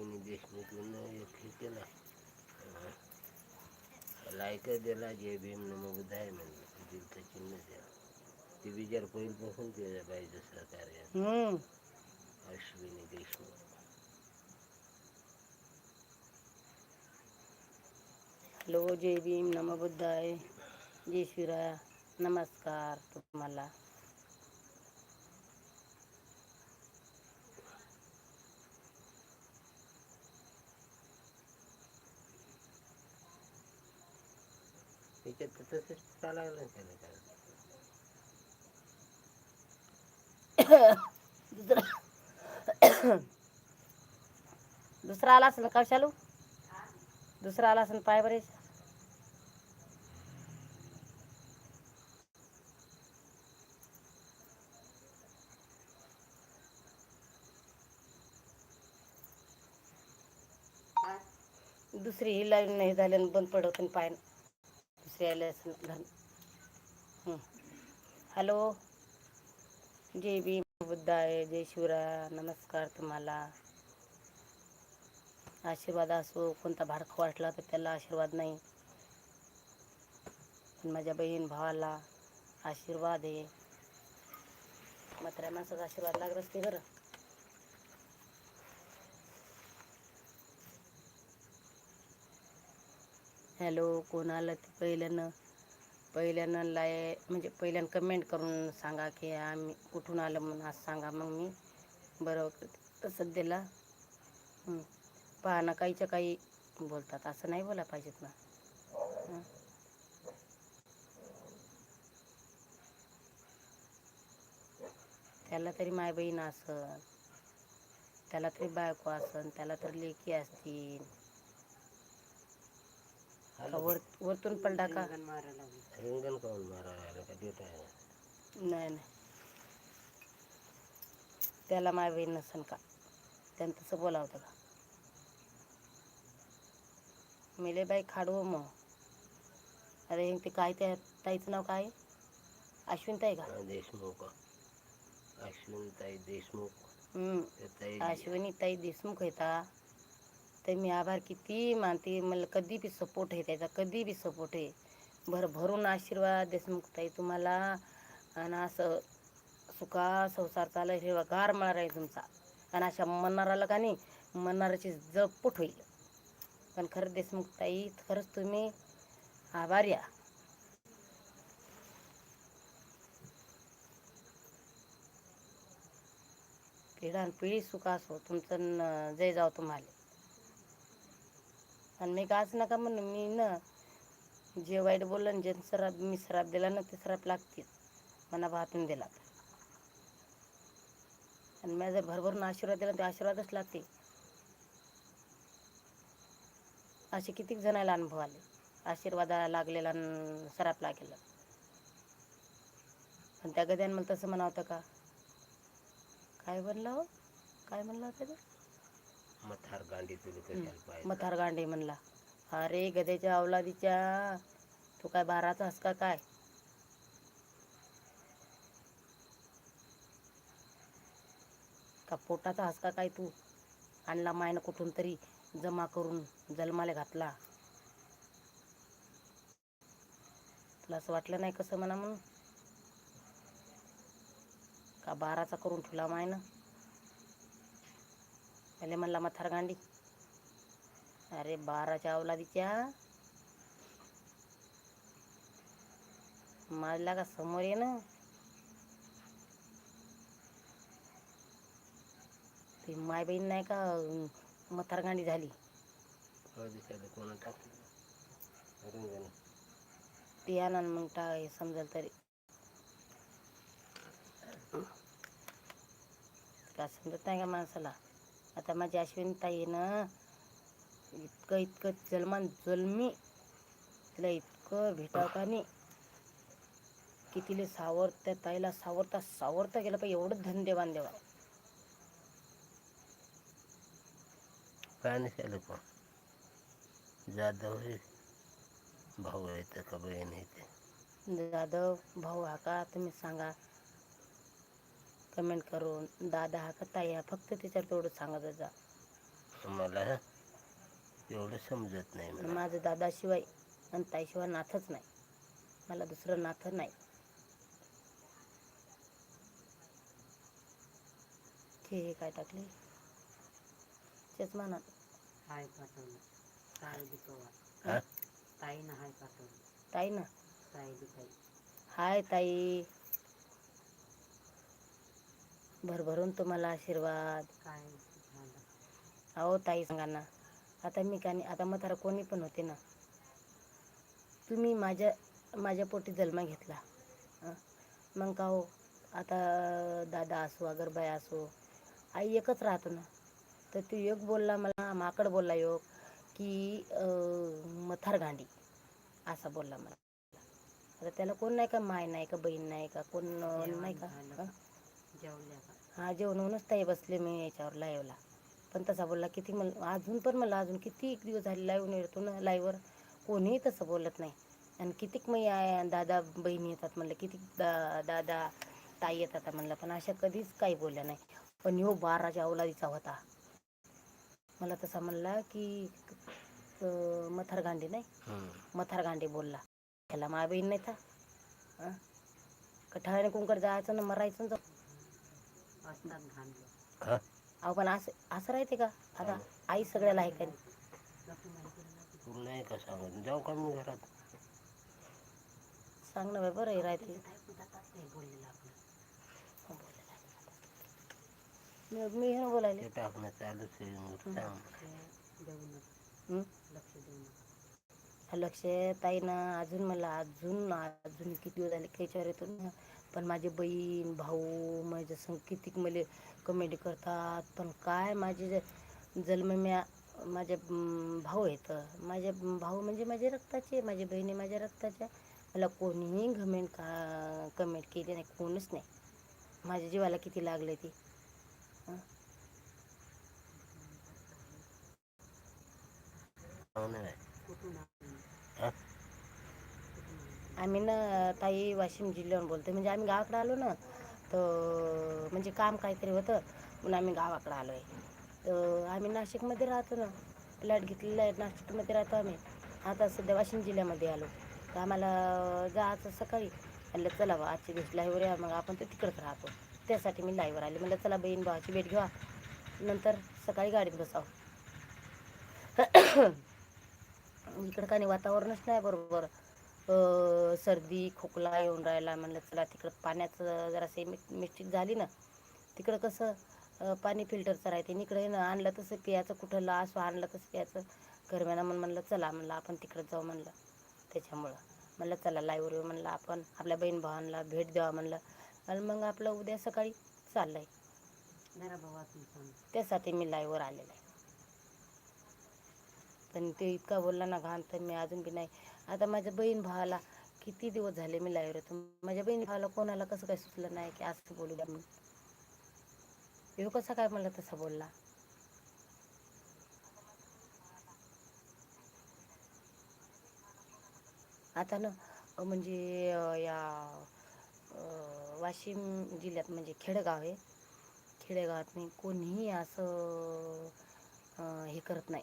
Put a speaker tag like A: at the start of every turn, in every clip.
A: अश्विनी देशमुखनं एक हे केला लायक दिला जय भीम नमो बुद्धाय म्हणलं दिलचं चिन्ह द्या. ते विचार पहिल्यापासून त्याच्या बाईचं सहकार्य
B: हम्म.
A: अश्विनी देशमुख.
B: हॅलो जय भीम नम बुद्धाय जय शिवराय नमस्कार तुम्हाला
A: त्याच्यात तर तसंच चालायला लागलं त्याला काय
B: दुसरा दुसरा आला असेल का शालू दुसरा आला असेल पाय बरेच दुसरी ही लाईन नाही झाल्यानं बंद पडत आणि पाय दुसरी हॅलो. जय भीम बुद्धाय जय शिवराय नमस्कार तुम्हाला. आशीर्वाद असो कोणता भाडख वाटला तर त्याला आशीर्वाद नाही. पण माझ्या बहीण भावाला आशीर्वाद आहे. मात्र माणसाचा आशीर्वाद लागत असते बरं. हॅलो कोण आलं ते पहिल्यानं? पहिल्यानं लाय म्हणजे पहिल्यानं कमेंट करून सांगा की आम्ही कुठून आलं म्हणून आज सांगा मग मी. बरं तसंच दिला पहा ना काहीच्या काही बोलतात असं नाही बोला पाहिजेत ना. त्याला तरी माय बहीण असन त्याला तरी बायको असन त्याला तरी लेकी असतील. का वर वरतून पलटा का
A: रिंगण काऊन का देत आहे?
B: नाही नाही. त्याला माय बहीण नसन का? त्यानं तसं बोलावं होतं का मेले बाई खाडू मग. अरे ते काय त्या ताईचं नाव काय? अश्विन ताई का
A: देशमुख. अश्विनताई देशमुख.
B: हम्म.
A: त्या ताई.
B: अश्विनी ताई देशमुख येता तर मी आभार किती मानते. मला कधी बी सपोर्ट आहे त्याचा कधी बी सपोर्ट आहे. भर भरून आशीर्वाद देशमुख ताई तुम्हाला. आणि असं सुखा संसार चालय हिरवा गार मळा आहे तुमचा. आणि अशा मनाराला का नाही मनाराची जपूट होईल. पण खरं देशमुख ताई खरंच तुम्ही आभार या पिढान पिढी सुखा असो हो, तुमचं न- जय जाव तुम्हाला. आणि मी काच नका म्हणून मी ना जे वाईट बोललं ना जे सराप मी सराप दिला ना ते सराप लागतील. मना भातून दिला. आणि मी जर भरभरून आशीर्वाद दिला ते आशीर्वादच लागते. असे कितीक जणाला अनुभव आले. आशीर्वादाला लागलेला सराप लागेला. पण त्या गद्यान मला तसं म्हणावतं होतं का? काय म्हणलं हो? काय म्हणलं होतं ते?
A: मथार गांडी तुला कशाला पाहिजे?
B: मथार गांडे म्हणला. अरे गद्याच्या अवलादीच्या तू काय बाराचा हसका काय? का पोटाचा हसका काय तू? आणला मायनं कुठून तरी जमा करून जन्माला घातला. तुला असं वाटलं नाही कसं म्हणा म्हणून? का बाराचा करून ठेवला मायनं? पहिले म्हणला मथार गांडी। अरे बाराच्या अवलादीच्या माझला का समोर ये ना। ती माय बहीण नाही का अं, मथारगांडी झाली?
A: हो
B: ती आणा मग टा हे समजेल तरी. का समजत नाही का माणसाला? आता माझी अश्विनी ताई आहे ना इतकं इतकं जन्मान जन्मी तिला इतकं भेटाव का नाही की तिला सावर त्या ताईला सावरता सावरता गेलं पाहिजे. एवढं धन देवान देवा
A: पण जाधव हे भाऊ येतं का बहीण येते
B: जाधव भाऊ हा का? तुम्ही सांगा. कमेंट करून दादा हा का ताई हा फक्त त्याच्यावर तेवढं सांगत जा
A: मला एवढं समजत नाही मला.
B: माझं दादाशिवाय आणि ताईशिवाय नाथच नाही. मला दुसरं नाथं नाही. ते हे काय टाकले? तेच म्हणा
C: हाय पाठवलं.
A: हा?
C: ताईनं हाय पाठवलं.
B: ताई ना हाय ताई. भरभरून तुम्हाला आशीर्वाद. अहो ताई सांगा ना आता मी का नाही आता म्हातारा कोणी पण होते ना तुम्ही माझ्या माझ्या पोटी जन्म घेतला? मग का हो आता दादा असो अगरबाई असो आई एकच राहतो ना तर तू एक बोलला मला माकड बोलला योग की मथार गांडी असा बोलला मला. आता त्याला कोण नाही का माय नाही का बहीण नाही का कोण नाही का? हं? जेवणूनच ताई बसले मी याच्यावर लाईव्हला पण तसा बोलला किती मला अजून पण मला अजून किती एक दिवस झाले लाईव्ह येतो ना लाईव्हवर कोणीही तसं बोलत नाही. आणि कितीक मी दादा बहिणी येतात म्हणलं कितीक दा दादा ताई येतात म्हणलं पण अशा कधीच काही बोलल्या नाही. पण ह्यो बाराच्या अवलादीचा होता. मला तसा म्हणला की मथार गांडी नाही. मथार गांडी बोलला. त्याला मा बहीण नाही था हं? कठाळ्याने कुंकड जायचं ना मरायचं ना जाऊन.
C: असतात घाणलं
A: हा?
B: अहो पण असं असं राहते का? आता आई सगळ्याला आहे का
C: नाही
A: का सांगत? जाऊ का मी घरात?
B: सांग ना बाई बरं राहते. मी मी हे बोलायले.
A: ते टाकणं चालूच आहे मग सांग.
B: हं?
C: लक्ष
B: ताई ना अजून मला अजून अजून किती दिवस झाले त्याच्यावर येतो ना. पण माझे बहीण भाऊ माझ्या संग कितीक मला कमेंट करतात. पण काय माझे जन्म म्या माझ्या भाऊ आहेत माझ्या भाऊ म्हणजे माझ्या रक्ताचे माझे बहिणी माझ्या रक्ताच्या. मला कोणीही कमेंट का कमेंट केली नाही कोणच नाही. माझ्या जीवाला किती लागले ती
A: सांग ना बाई.
C: कुठून आणलं?
A: हा?
C: कुठून आणलं?
B: आम्ही ना ताई वाशिम जिल्ह्यावरून बोलतो म्हणजे आम्ही गावाकडे आलो ना तर म्हणजे काम काहीतरी होतं म्हणून आम्ही गावाकडे आलो आहे तर आम्ही नाशिकमध्ये राहतो ना फ्लॅट घेतलेला आहे नाशिकमध्ये राहतो आम्ही. आता सध्या वाशिम जिल्ह्यामध्ये आलो. तर आम्हाला जायचं सकाळी. म्हणलं चला बा आजच्या दिवस लाईव्हवर या मग आपण तर तिकडंच राहतो. त्यासाठी मी लाईव्हवर आले. म्हणलं चला बहीण भावाची भेट घ्या नंतर सकाळी गाडीत बसावं. इकडं काही वातावरणच नाही बरोबर. सर्दी खोकला येऊन राहिला म्हणलं चला तिकडं पाण्याचं जरासे मिस्टेक झाली ना तिकडं कसं पाणी फिल्टरचं राहते. इकडे ना आणलं तसं प्यायचं कुठं ला असं आणलं तसं प्यायचं. गरम्यानं म्हणून म्हणलं चला म्हणलं आपण तिकडं जाऊ म्हणलं. त्याच्यामुळं म्हणलं चला लाईव्हवर येऊ म्हणलं आपण आपल्या बहीण भावांना भेट द्यावा म्हणलं. आणि मग आपलं उद्या सकाळी चाललं आहे
C: जरा
B: त्यासाठी मी लाईव्हवर आलेलं आहे. पण ते इतका बोलला ना घाण तर मी अजून बी नाही. आता माझ्या बहीण भावाला किती दिवस झाले मी लाईव्ह होतो माझ्या बहीण भावाला कोणाला कसं काय सुचलं नाही की असं बोलू द्या म्हणून. ह्यो कसा काय मला तसा बोलला? आता ना म्हणजे या वाशिम जिल्ह्यात म्हणजे खेडेगाव आहे. खेडेगावात नाही कोणीही असं हे करत नाही.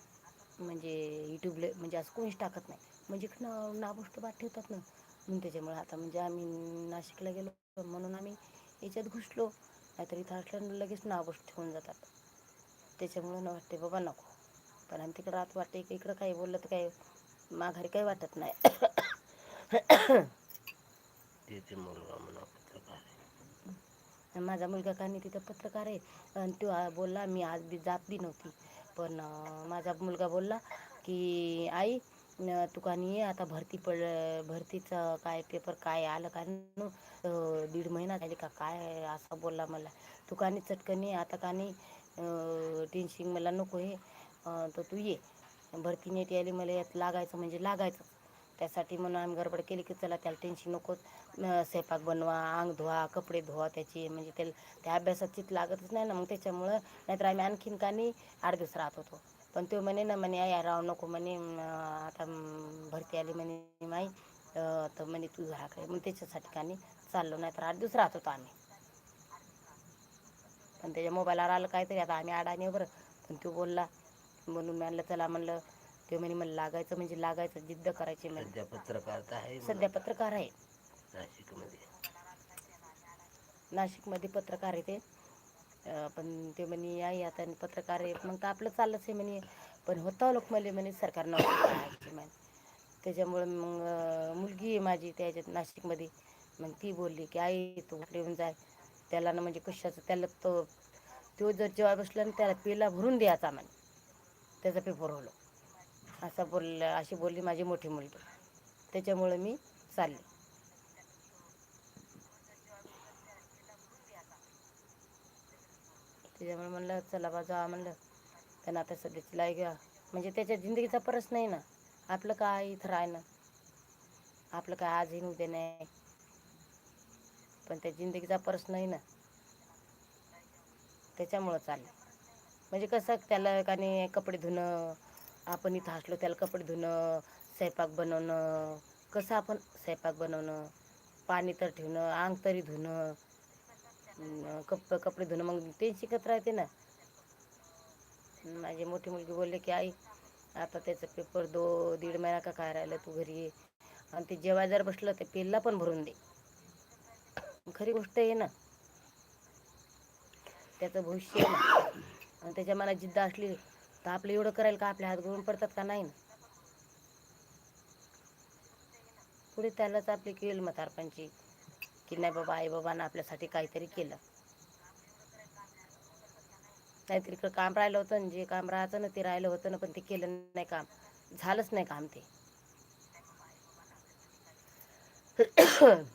B: म्हणजे युट्यूबला म्हणजे असं कोणीच टाकत नाही. म्हणजे ना नागोष्ट बात ठेवतात ना. म्हणून त्याच्यामुळे आता म्हणजे आम्ही नाशिकला गेलो म्हणून आम्ही याच्यात घुसलो. नाहीतर इथं असल्यानं लगेच नागोष्ट ठेवून जातात. त्याच्यामुळं ना वाटते बाबा नको. पण आम्ही तिकडं राहत वाटते की इकडं काही बोललं तर काही माघारी काही वाटत नाही. माझा मुलगा का नाही तिथं पत्रकार आहे. आणि तो बोलला मी आज बी जात बी नव्हती. पण माझा मुलगा बोलला की आई तुकानी तू आता भरती पड भरतीचं काय पेपर काय आलं का दीड महिना झाली का काय असं बोलला मला. तू चटकनी आता का नाही टेन्शिंग मला नको हे. तर तू ये. भरती नेट यायली मला यात लागायचं म्हणजे लागायचं. त्यासाठी म्हणून आम्ही गडबड केली की चला त्याला टेन्शन नको. स्वयंपाक बनवा अंग धुवा कपडे धुवा त्याची म्हणजे त्याला त्या अभ्यासात चित लागतच नाही ना. मग त्याच्यामुळं नाहीतर आम्ही आणखीन का नाही आठ दिवस राहत होतो. पण तो म्हणे ना म्हणे आई राव नको म्हणे आता भरती आली म्हणे माई तर म्हणे तू घराकडे मग त्याच्यासाठी का नाही चाललो नाही तर आठ दिवस राहत होतो आम्ही. पण त्याच्या मोबाईलवर आलं काहीतरी आता आम्ही आडाने बरं. पण तो बोलला म्हणून म्हणलं चला म्हणलं. ते म्हणे मला लागायचं म्हणजे लागायचं जिद्द करायची
A: सध्या पत्रकारता आहे
B: सध्या पत्रकार आहे.
A: नाशिकमध्ये.
B: नाशिकमध्ये पत्रकार आहे ते. पण ते म्हणे आई आता आणि पत्रकार आहे. मग तर आपलं चाललंच आहे म्हणे. पण होता लोक मला म्हणे सरकार नोकरी करायची म्हणे. त्याच्यामुळे मग मुलगी आहे माझी त्याच्यात नाशिकमध्ये. मग ती बोलली की आई तू येऊन जाय? त्याला ना म्हणजे कशाचं त्याला तो तो जर जेव्हा बसला ना त्याला पेला भरून द्यायचा म्हणे. त्याचा पेपर होलो असं बोल अशी बोलली माझी मोठी मुलगी. त्याच्यामुळे मी चालली. त्याच्यामुळे म्हणलं चला बा जा म्हणलं. त्यांना आता सध्याची लाई घ्या. म्हणजे त्याच्या जिंदगीचा परस नाही ना आपलं काय इथं राहणं? आपलं काय आज येईन उद्या नाही. पण त्या जिंदगीचा परस नाही ना त्याच्यामुळं चाललं. म्हणजे कसं त्याला काने कपडे धुणं आपण इथं असलो त्याला कपडे धुणं स्वयंपाक बनवणं कसं आपण स्वयंपाक बनवणं? पाणी तर ठेवणं अंग तरी धुणं कप कपडे धुणं मग ते शिकत राहते ना. माझी मोठी मुलगी बोलले की आई आता त्याचं पेपर दो दीड महिना का काय राहिलं तू घरी ये. आणि ते जेव्हा जर बसलं ते पेलला पण भरून दे. खरी गोष्ट आहे ना. त्याचं भविष्य आहे ना. आणि त्याच्या मनात जिद्द असली तर आपलं एवढं करायला का? आपले हात गळून पडतात का? नाही ना. पुढे त्यालाच आपली केल म्हातारपणची. की नाही बाबा आई बाबानं आपल्यासाठी काहीतरी केलं. काहीतरी इकडं काम राहिलं होतं ना जे काम राहायचं ना ते राहिलं होतं ना पण ते केलं नाही काम. झालंच नाही काम ते.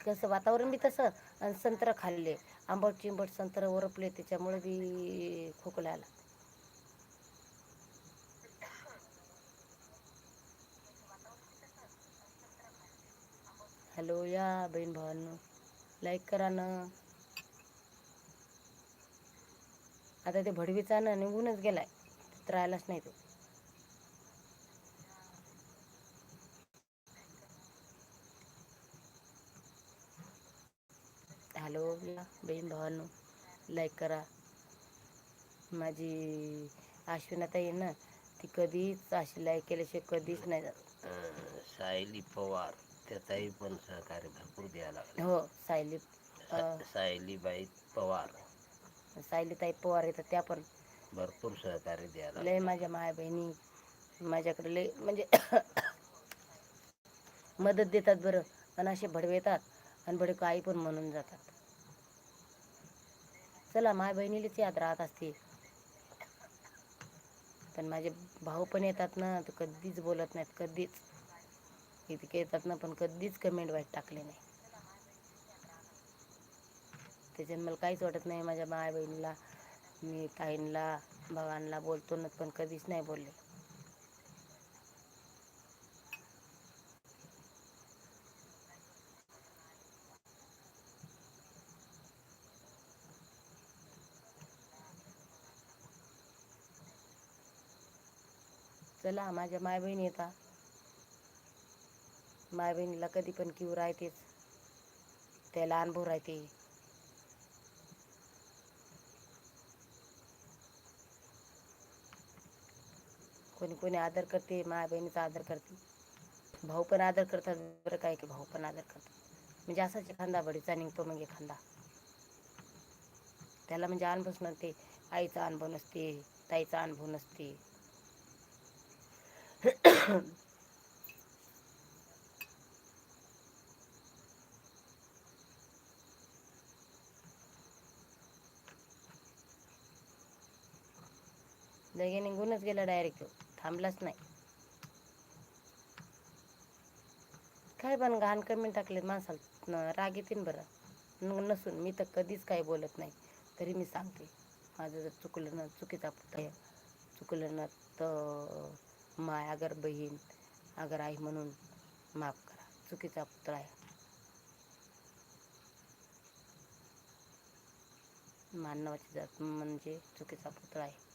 B: कसं वातावरण बी तसं आणि संत्र खाल्ले. आंबट चिंबट संत्र ओरपले त्याच्यामुळे बी खोकला आला. हॅलो या बहीण भावांनो लाईक करा ना. आता ते भडवीचा ना निघूनच गेलाय. राहिलाच नाही तो. हॅलो या बहीण भावांनो लाईक करा. माझी आश्विनाता येईन ना ती कधीच अशी लाईक केल्याशिवाय कधीच नाही जात.
A: सायली पवार. त्याचाही पण सहकार्य भरपूर द्यायला लागले.
B: हो सायली अं,
A: सायलीबाई पवार.
B: सायलीताई पवार येतात त्या पण
A: भरपूर सहकार्य द्यायला
B: लय माझ्या माय बहिणी माझ्याकडे लय म्हणजे मदत देतात बरं आणि असे भडवे येतात आणि भडवे आई पण म्हणून जातात. चला माय बहिणीलाच याद राहत असते. पण माझे भाऊ पण येतात ना तर कधीच बोलत नाहीत कधीच. इतके येतात ना पण कधीच कमेंट वाईट टाकले नाही. त्याच्यात मला काहीच वाटत नाही माझ्या माय बहिणीला मी ताईंना भावांना बोलतो ना पण कधीच नाही बोलले. चला माझ्या माय बहिणी येतात. माय बहिणीला कधी पण किव राहतेच त्याला अनुभव राहते. कोणी कोणी आदर करते माय बहिणीचा आदर करते. भाऊ पण आदर करतात बरं काय की भाऊ पण आदर करतात. म्हणजे असाच एखादा बडीचा निघतो मग एखादा. त्याला म्हणजे अनुभवच नसते आईचा अनुभव नसते ताईचा अनुभव नसते. लगे निघूनच गेला डायरेक्ट थांबलाच नाही. काय पण घाण कमेंट टाकले माणसाला. राग येतील बरं. नसून मी तर कधीच काही बोलत नाही. तरी मी सांगते. माझं जर चुकलं ना चुकीचा पुतळा चुकलं ना तर माय अगर बहीण अगर आई म्हणून माफ करा. चुकीचा पुतळा आहे. मानवाची जात म्हणजे चुकीचा पुतळा आहे.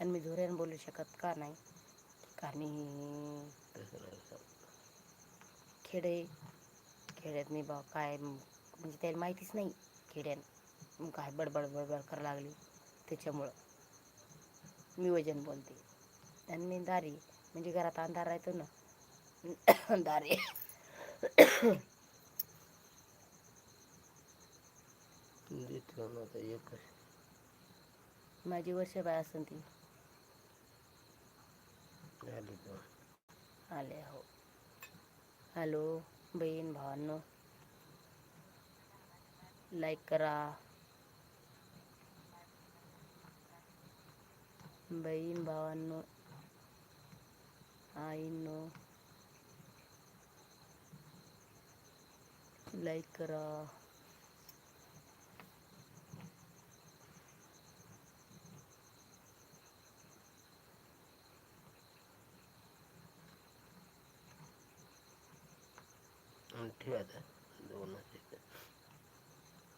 B: आणि मी जोऱ्यानं बोलू शकत का नाही? आणि. खेडे खेड्यात मी बा काय म्हणजे त्याला माहितीच नाही खेड्यात. मग काय बडबड बडबड करायला लागली त्याच्यामुळं. मी वजन बोलते. आणि मी दारी म्हणजे घरात अंधार राहतो ना दारी. माझी वर्ष बाय असन ती. आले हो. हॅलो बहीण भावांनो. लाईक करा. बहीण भावांनो. आईनो. लाईक करा.
A: आणि ठेव आता.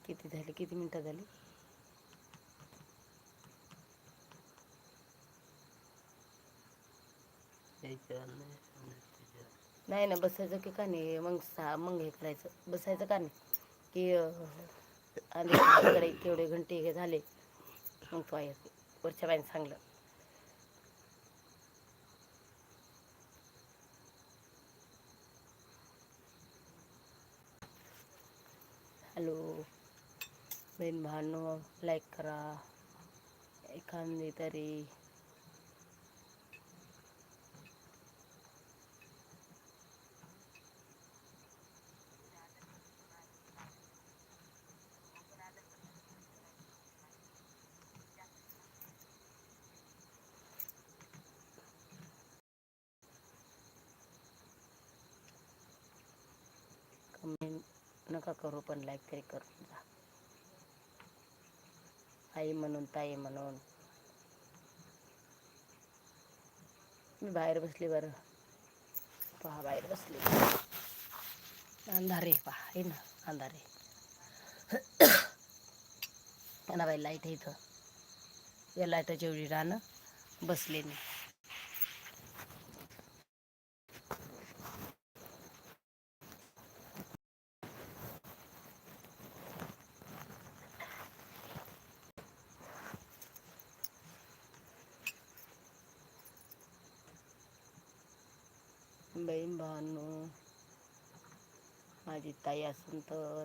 B: किती झाले? किती मिनटं झाली?
A: नाही
B: ना बसायचं की का नाही मग सा मग हे करायचं. बसायचं का नाही की आधी तिकडे तेवढे घंटे हे झाले. मग तो आहे. वरच्या बाईने सांगलं हॅलो बहीण लाईक करा. एखादी तरी. कमेंट नका करू पण लाईक तरी करून जा. आई म्हणून ताई म्हणून. मी बाहेर बसले बरं. पहा बाहेर बसले. अंधारे पहा हे ना अंधारे. ना बाई लाइट आहे इथं. या लाईटाच्या एवढी राहणं बसले मी बहीण माझी ताई असून तर.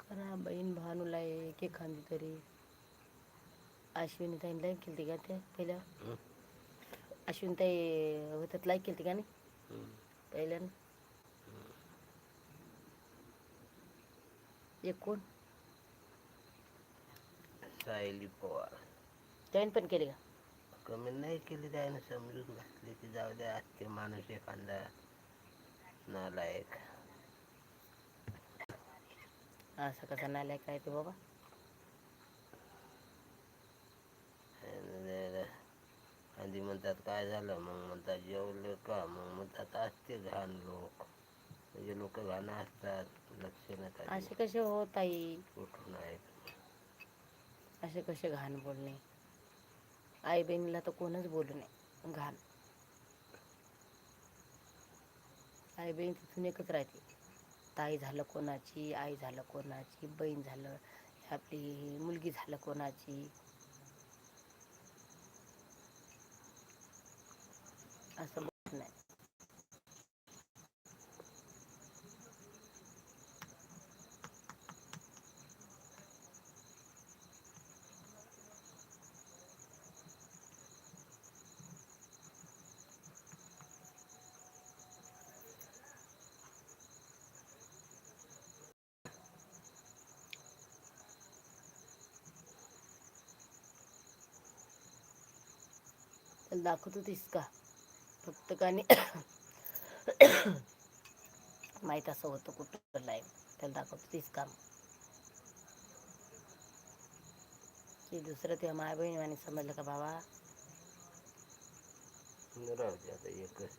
B: करा बहीण भावानुला एक एखादी तरी. अश्विनी ताईने लाईक केली का ते पहिल्या? अश्विनी ताई होतात लाईक केली का नाही. पहिल्यानं. एक कोण?
A: सायली पवार.
B: त्याने पण केली का?
A: कमी नाही केली त्याने समजून घातली की जाऊ द्या ते माणूस एखादा. नालायक.
B: असं कसं नालायक काय ते बाबा?
A: आधी म्हणतात काय झालं मग म्हणतात जेवले का मग म्हणतात असते घाण लोक. म्हणजे लोक घाण असतात लक्ष देऊ.
B: असे कसे हो ताई?
A: उठून आहेत.
B: असे कसे घाण बोलणे? आई बहिणीला तर कोणच बोलू नये. घाण. आई बहीण तिथून एकच राहते. ताई झालं कोणाची आई झालं कोणाची बहीण झालं आपली मुलगी झालं कोणाची. असं बोलत नाही त्याला दाखवत होतीस का फक्त का नाही माहीत असं होतं कुठं लाईव्ह त्याला दाखवत होतीस का की दुसरं तेव्हा माय बहिणीवानी समजलं का बाबा?
A: राहू दे आता एकच